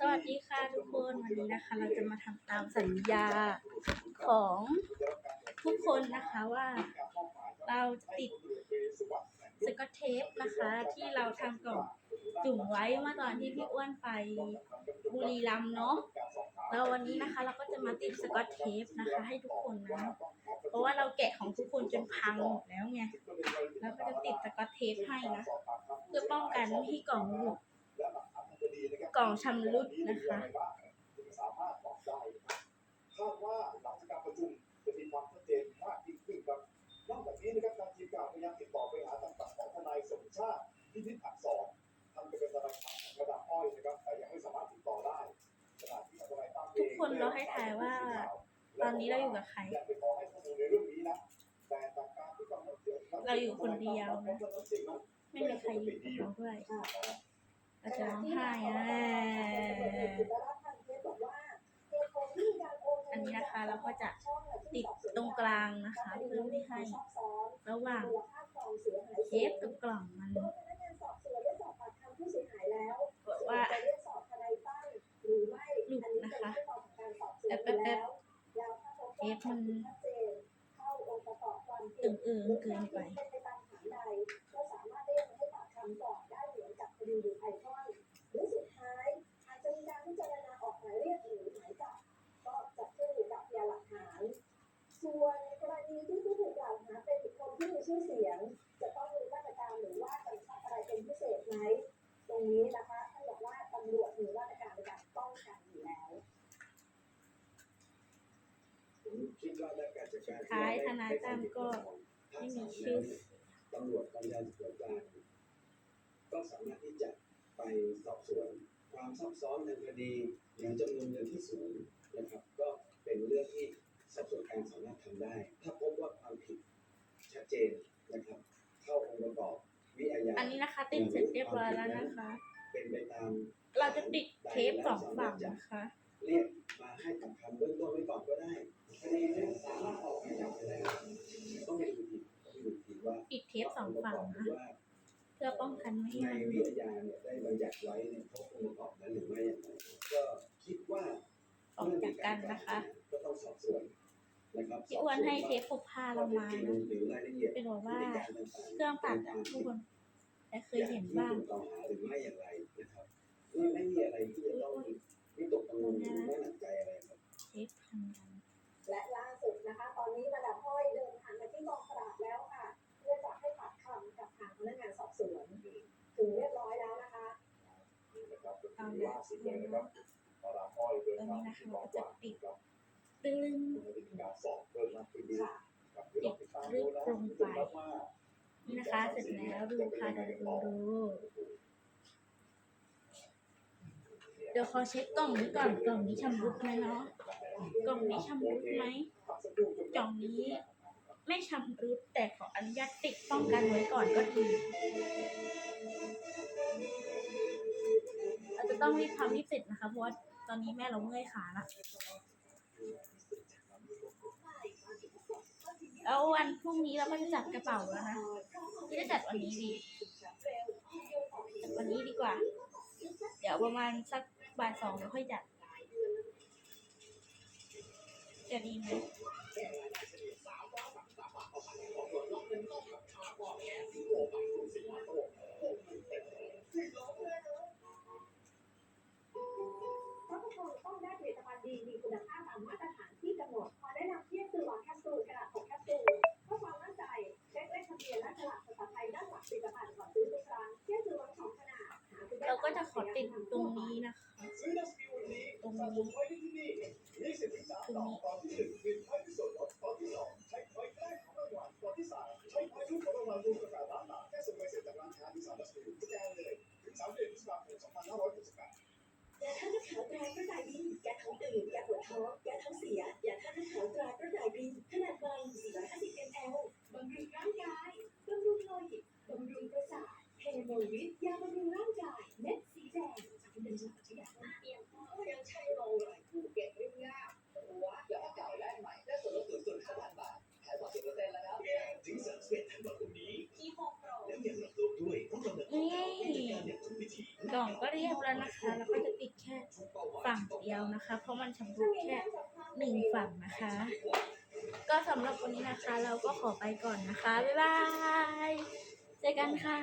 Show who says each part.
Speaker 1: สวัสดีค่ะทุกคนวันนี้นะคะ เราจะมาทำตามสัญญาของทุกคนนะคะว่า เราจะติดสกอตเทปนะคะ ที่เราทำกับจุ่มไว้เมื่อตอนที่พี่อ้วนไปบุรีรัมย์เนาะแล้ววันนี้นะคะ เราก็จะมาติดสกอตเทปนะคะ ให้ทุกคนนะเพราะว่าเราแกะของทุกคนจนพังหมดแล้วไงแล้วก็จะติดสกอตเทปให้นะเพื่อป้องกันไม่ให้กล่องหลุด ล่องชำรุดนะคะ
Speaker 2: สามารถบอกได้คาดว่าหลังจากการประชุมจะมีความชัดเจนมากยิ่งขึ้นครับนอกจากนี้นะครับทางทีมข่าวพยายามติดต่อไปหาทางฝั่งของทนายสมชาติพินิจอักษรทำเป็นทนายความระดับอ้อยนะครับแต่ยังไม่สามารถติดต่อได้ขณะที่ทนายตั้มเอง
Speaker 1: ทุกคนเราให้ทายว่า ตอนนี้เราอยู่กับใคร
Speaker 2: อยากไปขอให้ข้อมูลในเรื่องนี้นะแต่จากการที่กำหนดเสียง
Speaker 1: เราอยู่คนเดียวนะไม่มีใครอยู่กับเราด้วย เราจะร้องไห้อะอันนี้นะคะเราก็จะติดตรงกลางนะคะเพื่อไม่ให้ ระหว่างเทปกับกล่องมันแบบว่าหลุดนะคะแป๊บแป๊บแป๊บเทปมันตึงเอิงเกินไป
Speaker 3: ชื่อเสียง จะต้องมีมาตรการหรือว่ากำชับอะไรเป็นพิเศษไหมตรงนี้นะคะท่านบอกว่าตำรวจมีมาตรการในการป้องกันอยู่แล้ว
Speaker 2: คิดว่าได้การจัดการ
Speaker 1: ท้ายทนายตั้มก็ไม่มีชื่อ
Speaker 4: ตำรวจกองยานสืบสวนกลางก็สามารถที่จะไปสอบสวนความซับซ้อนในคดีอย่างจำนวนเงินที่สูง เจนนะครับ เข้าองค์ประกอบวิอาญา
Speaker 1: อันนี้นะคะติดเสร็จเรียบร้อยแล้วนะคะ
Speaker 4: เป็นไปตาม
Speaker 1: เราจะติดเทปสองฝั่งนะคะ
Speaker 4: เรียกมาให้ปากคำเบื้องต้นไว้ก่อนก็ได้คดีนี้สามารถออกหมายจับไปแล้วต้องไปดูทีต้องไปดูทีว่า
Speaker 1: ติดเทปสองฝั่งนะ
Speaker 4: ว่า
Speaker 1: เพื่อป้องกันไม่ให้
Speaker 4: ใน
Speaker 1: มันห
Speaker 4: วิ
Speaker 1: ลุด
Speaker 4: ทยาเนี่ยได้บัญญัติไว้ในครบองค์ประกอบนั้นหรือไม่อย่างไรก็คิดว่า
Speaker 1: ออกจากกันนะคะ พี่อ้วนให้เทปพกพาเรามา
Speaker 4: ข้อ
Speaker 1: นะ
Speaker 4: เท็จจริงหรือรายละเอียด
Speaker 1: เป็นบอกว่า
Speaker 4: พฤติการต่างๆ
Speaker 1: เครื่องตัดอะทุกคนแต่เคยเห็นบ้าง
Speaker 4: อย่ที่ถูกกล่าวหาหรือไม่อย่างไรนะครับไม่ไม่มีอะไรที่จะต้องวิตกกังวลหรือไม่หนักใจอะไรครับ
Speaker 1: เทปพันกัน
Speaker 3: และล่าสุดนะคะ ตอนนี้มาดามห้อยเดินทางมาที่กองปราบแล้วค่ะ เพื่อจะให้ปากคำกับทางพนักงานสอบสวนถึงเรียบร้อยแล้วนะคะ
Speaker 2: นะครับก็คือล่าสุดเลยนะครับตลาดอ้อยเดิน
Speaker 1: ตอน
Speaker 2: ทาง
Speaker 1: นี้นะคะ
Speaker 2: ที่ก
Speaker 1: เรา
Speaker 2: อง
Speaker 1: ก็
Speaker 2: ป
Speaker 1: จะ
Speaker 2: ราบ
Speaker 1: ติด ตึ้ง
Speaker 2: จิ้มมากขึ้นด้วย
Speaker 3: ค่ะ
Speaker 2: ครับราติดตามดูนะว่า
Speaker 1: นี่นะคะ เสร็จแล้วดูค่ะดูดูดูเดี๋ยวขอเช็คกล่องนี้ก่อนกล่องนี้ชำรุดไหมเนาะกล่องนี้ชำรุดไหมกล่องนี้ไม่ชำรุดแต่ขออนุญาตติดป้องกันไว้ก่อนก็ดีเราจะต้องรีบทำรีบเสร็จนะคะเพราะว่าตอนนี้แม่เราเมื่อยขาละ แล้ววันพรุ่งนี้เราก็จะจัดกระเป๋าแล้วนะที่จะจัดวันนี้ดีจัดวันนี้ดีกว่า เดี๋ยวประมาณสักบ่ายสองเดี๋ยวค่อยจัดจะดีไหม
Speaker 3: ต้องได้ผลิตภัณฑ์ดีมีคุณภาพตามมาตรฐาน เลขทะเบียนและฉลากภาษาไทยด้านหลังผลิตภัณฑ์ก่อนซื้อทุกครั้งเที่ยงคือวางสองขนาดหาซื้อได้
Speaker 1: เราก็จะขอติดตรงนี้นะคะ
Speaker 2: ซื้อดัสมิววันนี้
Speaker 1: ตรง
Speaker 2: สะส
Speaker 1: นี้
Speaker 2: มไว้ที่นี่มีสิทธิ์ถึงสามต่อตอนที่หนึ่งมีไพ่พิเศษลดตอนที่สองใช้ไพ่แรกของรางวัลตอนที่สามใช้ไพ่รุ่นของรางวัลรวมกว่าแปดล้านบาทแค่ส่งใบเสร็จจากร้านค้าที่สามดัสมิวสแกนเลยถึงสามเดือนพฤษภาคมสองพันห้าร้อยหกสิบแปด
Speaker 3: ยาท่าตุขาวตรากระต่ายบินแก้ท้องอืดแก้ปวดท้องแก้ท้องเสียยาท่าตุขาวตรากระต่ายบิน ขนาดใบ450 ml นี่กล่
Speaker 5: องก็
Speaker 6: เรีย
Speaker 1: บแล้วนะคะ แล้วก็จะปิดแค่ฝั่งเดียวนะคะ เพราะมันชำรุดแค่หนึ่งฝั่งนะคะ ก็สำหรับวันนี้นะคะ เราก็ขอไปก่อนนะคะ บ๊ายบายเจอกันค่ะ